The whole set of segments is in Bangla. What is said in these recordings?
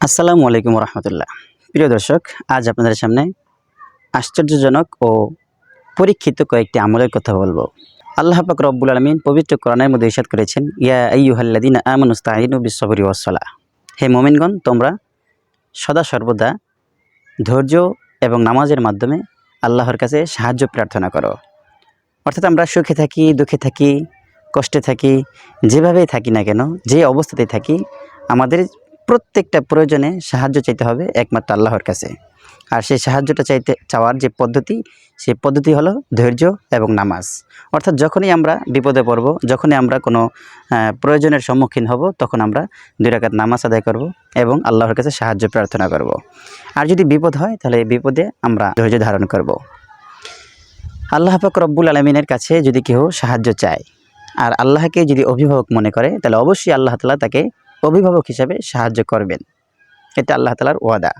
আসসালামু আলাইকুম রহমতুল্লাহ। প্রিয় দর্শক, আজ আপনাদের সামনে আশ্চর্যজনক ও পরীক্ষিত কয়েকটি আমলের কথা বলব। আল্লাহ পাক রব্বুল আলমিন পবিত্র কোরআনের মধ্যে ইসাদ করেছেন, ইয়া আইয়ুহাল্লাদিন আমানুস্তাহিনু বিশ্বরি ওয়াসলা হে মোমিনগণ, তোমরা সদা সর্বদা ধৈর্য এবং নামাজের মাধ্যমে আল্লাহর কাছে সাহায্য প্রার্থনা করো। অর্থাৎ আমরা সুখে থাকি, দুঃখে থাকি, কষ্টে থাকি, যেভাবেই থাকি না কেন, যে অবস্থাতেই থাকি, আমাদের প্রত্যেকটা প্রয়োজনে সাহায্য চাইতে হবে একমাত্র আল্লাহর কাছে আর সেই সাহায্যটা চাইতে, চাওয়ার যে পদ্ধতি, সেই পদ্ধতি হলো ধৈর্য এবং নামাজ অর্থাৎ যখনই আমরা বিপদে পড়ব, যখনই আমরা কোনো প্রয়োজনের সম্মুখীন হব, তখন আমরা দুই রাকাত নামাজ আদায় করব এবং আল্লাহর কাছে সাহায্য প্রার্থনা করব। আর যদি বিপদ হয়, তাহলে এই বিপদে আমরা ধৈর্য ধারণ করব। আল্লাহ পাক রব্বুল আলমিনের কাছে যদি কেউ সাহায্য চায়, আর আল্লাহকে যদি অভিভাবক মনে করে, তাহলে অবশ্যই আল্লাহ তালা তাকে অভিভাবক হিসাবে সাহায্য করবেন। এটা আল্লাহ তালার ওয়াদা।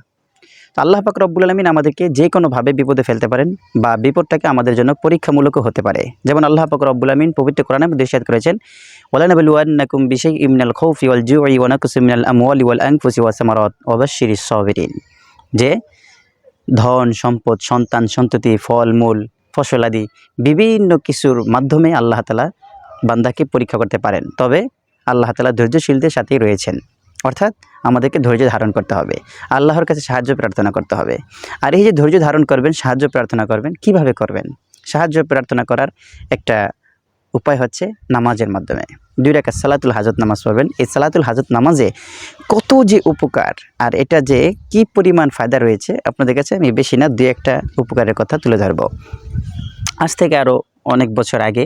তো আল্লাহ পাক রব্বুল আলমিন আমাদেরকে যে কোনোভাবে বিপদে ফেলতে পারেন বা বিপদটাকে আমাদের জন্য পরীক্ষামূলকও হতে পারে। যেমন আল্লাহ পাক রব্বুল আলমিন পবিত্র কোরআনে ইরশাদ করেছেন ওয়ালানাবুল ওয়ান্নাকুম বিশাই ইমনাল খৌফি ওয়াল জুই ওয়ানাকুসি মিনাল আমওয়ালি ওয়াল সামারাত ওয়াবাশশিরিস সাবিরিন। যে ধন, সম্পদ, সন্তান, সন্ততি, ফল, মূল ফসলাদি বিভিন্ন কিছুর মাধ্যমে আল্লাহ তালা বান্দাকে পরীক্ষা করতে পারেন। তবে আল্লাহ তালা ধৈর্যশীলদের সাথেই রয়েছেন। অর্থাৎ আমাদেরকে ধৈর্য ধারণ করতে হবে। আল্লাহর কাছে সাহায্য প্রার্থনা করতে হবে। আর এই যে ধৈর্য ধারণ করবেন, সাহায্য প্রার্থনা করবেন, কীভাবে করবেন? সাহায্য প্রার্থনা করার একটা উপায় হচ্ছে নামাজের মাধ্যমে। দুই রাকাত সালাতুল হাজত নামাজ পড়বেন। এই সালাতুল হাজত নামাজে কত যে উপকার, আর এটা যে কি পরিমাণ ফায়দা রয়েছে, আপনাদের কাছে আমি বেশি না, দুই একটা উপকারের কথা তুলে ধরব। আজ থেকে আরও অনেক বছর আগে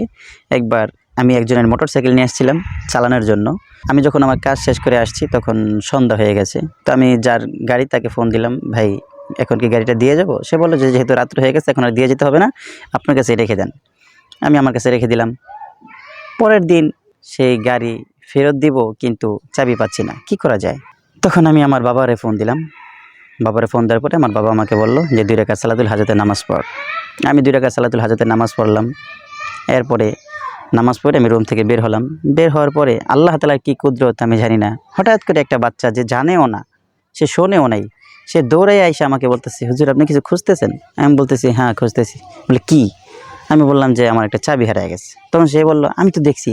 একবার আমি একজনের মোটর সাইকেল নিয়ে আসছিলাম চালানোর জন্য। আমি যখন আমার কাজ শেষ করে আসছি তখন সন্ধ্যা হয়ে গেছে। তো আমি যার গাড়ি তাকে ফোন দিলাম, ভাই, এখন কি গাড়িটা দিয়ে যাব? সে বলল যে, যেহেতু রাত্র হয়ে গেছে, এখন আর দিয়ে যেতে হবে না, আপনার কাছে রেখে দেন। আমি আমার কাছে রেখে দিলাম। পরের দিন সেই গাড়ি ফেরত দিব, কিন্তু চাবি পাচ্ছি না। কি করা যায়? তখন আমি আমার বাবারে ফোন দিলাম। বাবারে ফোন দেওয়ার পরে আমার বাবা আমাকে বলল যে, দুই রাকাত সালাতুল হাজতের নামাজ পড়। আমি দুই রাকাত সালাতুল হাজতের নামাজ পড়লাম। এরপরে নামাজ পড়ে আমি রুম থেকে বের হলাম। বের হওয়ার পরে আল্লাহ তালার কী কুদরত আমি জানি না। হঠাৎ করে একটা বাচ্চা যে জানেও না, সে শোনেও নাই, সে দৌড়ে আইসে আমাকে বলতেছে, হুজুর, আপনি কিছু খুঁজতেছেন? আমি বলতেছি হ্যাঁ খুঁজতেছি। বলে, কি? আমি বললাম যে, আমার একটা চাবি হারিয়ে গেছে। তখন সে বলল, আমি তো দেখছি।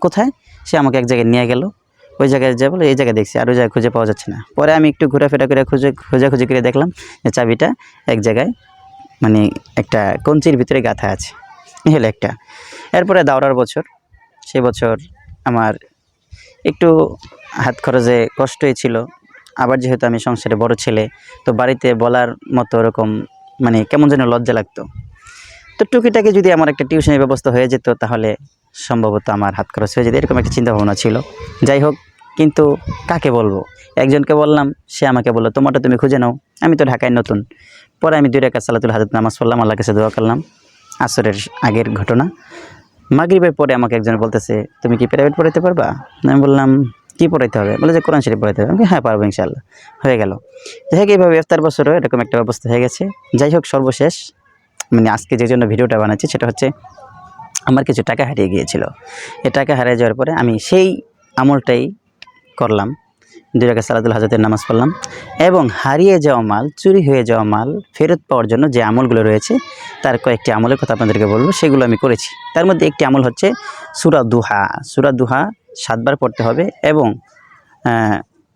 কোথায়? সে আমাকে এক জায়গায় নিয়ে গেল। ওই জায়গায় যা বলো, এই জায়গায় দেখছি, আর ওই জায়গায় খুঁজে পাওয়া যাচ্ছে না। পরে আমি একটু ঘোরাফেরা করে খুঁজে, খোঁজাখুঁজি করে দেখলাম যে চাবিটা এক জায়গায় মানে একটা কঞ্চির ভিতরে গাঁথা আছে। হলো একটা। এরপরে দাওরার বছর, সে বছর আমার একটু হাত খরচে কষ্টই ছিল। আবার যেহেতু আমি সংসারে বড় ছেলে, তো বাড়িতে বলার মতো ওরকম মানে কেমন যেন লজ্জা লাগতো। তো টুকিটাকি যদি আমার একটা টিউশনের ব্যবস্থা হয়ে যেত, তাহলে সম্ভবত আমার হাত খরচ হয়ে যেত, এরকম একটা চিন্তা ভাবনা ছিল। যাই হোক, কিন্তু কাকে বলব? একজনকে বললাম, সে আমাকে বলল, তোমারটা তুমি খুঁজে নাও, আমি তো ঢাকায় নতুন। পরে আমি দুই রেখা সালাতুল হাজত নামাজ পড়লাম আল্লাহ কাছে দোয়া করলাম। আসরের আগের ঘটনা। মাগরিবের পরে আমাকে একজন বলতেছে, তুমি কি প্রাইভেট পড়াইতে পারবা? আমি বললাম, কি পড়াইতে হবে? বলে যে, কোরআন শরীফ পড়াইতে হবে। আমি হ্যাঁ পারব ইনশাল্লাহ হয়ে গেল। যাই হোক এইভাবে ইফতার বছরও এরকম একটা ব্যবস্থা হয়ে গেছে। যাই হোক, সর্বশেষ মানে আজকে যে জন্য ভিডিওটা বানাচ্ছি, সেটা হচ্ছে আমার কিছু টাকা হারিয়ে গিয়েছিল। এ টাকা হারিয়ে যাওয়ার পরে আমি সেই আমলটাই করলাম। দুই টাকা সালাতুল হাজতের নামাজ পড়লাম। এবং হারিয়ে যাওয়া মাল, চুরি হয়ে যাওয়া মাল ফেরত পাওয়ার জন্য যে আমলগুলো রয়েছে, তার কয়েকটি আমলের কথা আপনাদেরকে বলব, সেগুলো আমি করেছি। তার মধ্যে একটি আমল হচ্ছে সুরা দুহা। সুরা দুহা সাতবার পড়তে হবে এবং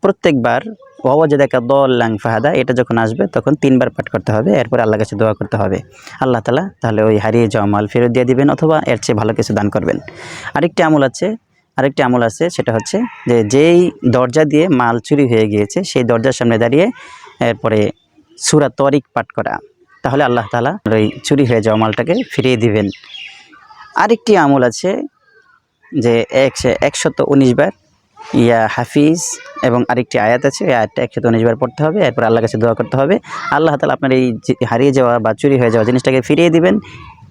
প্রত্যেকবার ওয়াজাদাকা দল্লাং ফাহাদা, এটা যখন আসবে তখন তিনবার পাঠ করতে হবে, এরপরে আল্লাহ কাছে দোয়া করতে হবে। আল্লাহ তালা তাহলে ওই হারিয়ে যাওয়া মাল ফেরত দিয়ে দিবেন অথবা এর চেয়ে ভালো কিছু দান করবেন। আরেকটি আমল আছে আরেকটি আমল আছে, সেটা হচ্ছে যে যেই দরজা দিয়ে মাল চুরি হয়ে গিয়েছে, সেই দরজার সামনে দাঁড়িয়ে এরপরে সুরা তরিক পাঠ করা। তাহলে আল্লাহ তালা ওই চুরি হয়ে যাওয়া মালটাকে ফিরিয়ে দিবেন। আরেকটি আমল আছে যে একশো, একশত উনিশ বার ইয়া হাফিজ এবং আরেকটি আয়াত আছে এই আয়াতটা একশত উনিশ বার পড়তে হবে, এরপর আল্লাহ কাছে দোয়া করতে হবে। আল্লাহ তালা আপনার এই হারিয়ে যাওয়া বা চুরি হয়ে যাওয়া জিনিসটাকে ফিরিয়ে দিবেন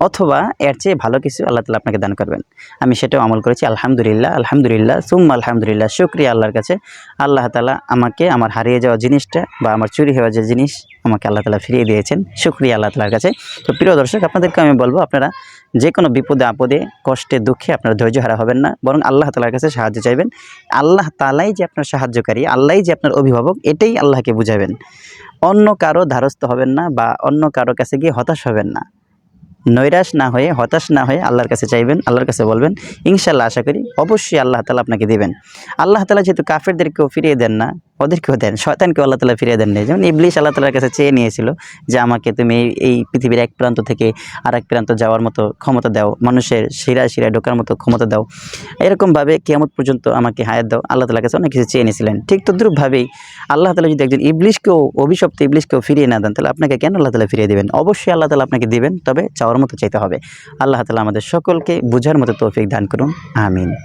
অথবা এর চেয়ে ভালো কিছু আল্লাহ তালা আপনাকে দান করবেন। আমি সেটাও আমল করেছি, আলহামদুলিল্লাহ আলহামদুলিল্লাহ সুম আলহামদুলিল্লাহ, শুক্রিয়া আল্লাহর কাছে। আল্লাহ তালা আমাকে আমার হারিয়ে যাওয়া জিনিসটা বা আমার চুরি হওয়া যে জিনিস আমাকে আল্লাহ তালা ফিরিয়ে দিয়েছেন, শুক্রিয়া আল্লাহ তালার কাছে। তো প্রিয় দর্শক, আপনাদেরকে আমি বলব, আপনারা যে কোনো বিপদে, আপদে, কষ্টে, দুঃখে আপনারা ধৈর্য হারা হবেন না, বরং আল্লাহ তালার কাছে সাহায্য চাইবেন। আল্লাহ তালাই যে আপনার সাহায্যকারী আল্লাহই যে আপনার অভিভাবক, এটাই আল্লাহকে বুঝাবেন। অন্য কারও ধারস্থ হবেন না বা অন্য কারও কাছে গিয়ে হতাশ হবেন না। নৈরাশ না হয়ে, হতাশ না হয়ে আল্লাহর কাছে চাইবেন, আল্লাহর কাছে বলবেন ইনশাল্লাহ আশা করি অবশ্যই আল্লাহ তালা আপনাকে দেবেন। আল্লাহ তালা যেহেতু কাফেরদেরকেও ফিরিয়ে দেন না ওদেরকেও দেন, শয়তানকেও আল্লাহ তালা ফিরিয়ে দেন না যেমন ইবলিশ আল্লাহ তালার কাছে চেয়ে নিয়েছিল যে, আমাকে তুমি এই- পৃথিবীর এক প্রান্ত থেকে আর এক প্রান্ত যাওয়ার মতো ক্ষমতা দাও, মানুষের শিরায় শিরায় ঢোকার মতো ক্ষমতা দাও। এরকমভাবে কেয়ামত পর্যন্ত আমাকে হায়াত দাও, আল্লাহ তালার কাছে অনেক কিছু চেয়ে নিয়েছিলেন। ঠিক তদ্রুপভাবেই আল্লাহ তালা যদি একজন ইবলিশকেও, অভিশপ্ত ইবলিশকেও ফিরিয়ে না দেন, তাহলে আপনাকে কেন আল্লাহ তালা ফিরিয়ে দেবেন? অবশ্যই আল্লাহ তালা আপনাকে দিবেন, তবে চাওয়ার মতো চাইতে হবে। আল্লাহ তালা আমাদের সকলকে বোঝার মতো তৌফিক দান করুন, আমিন।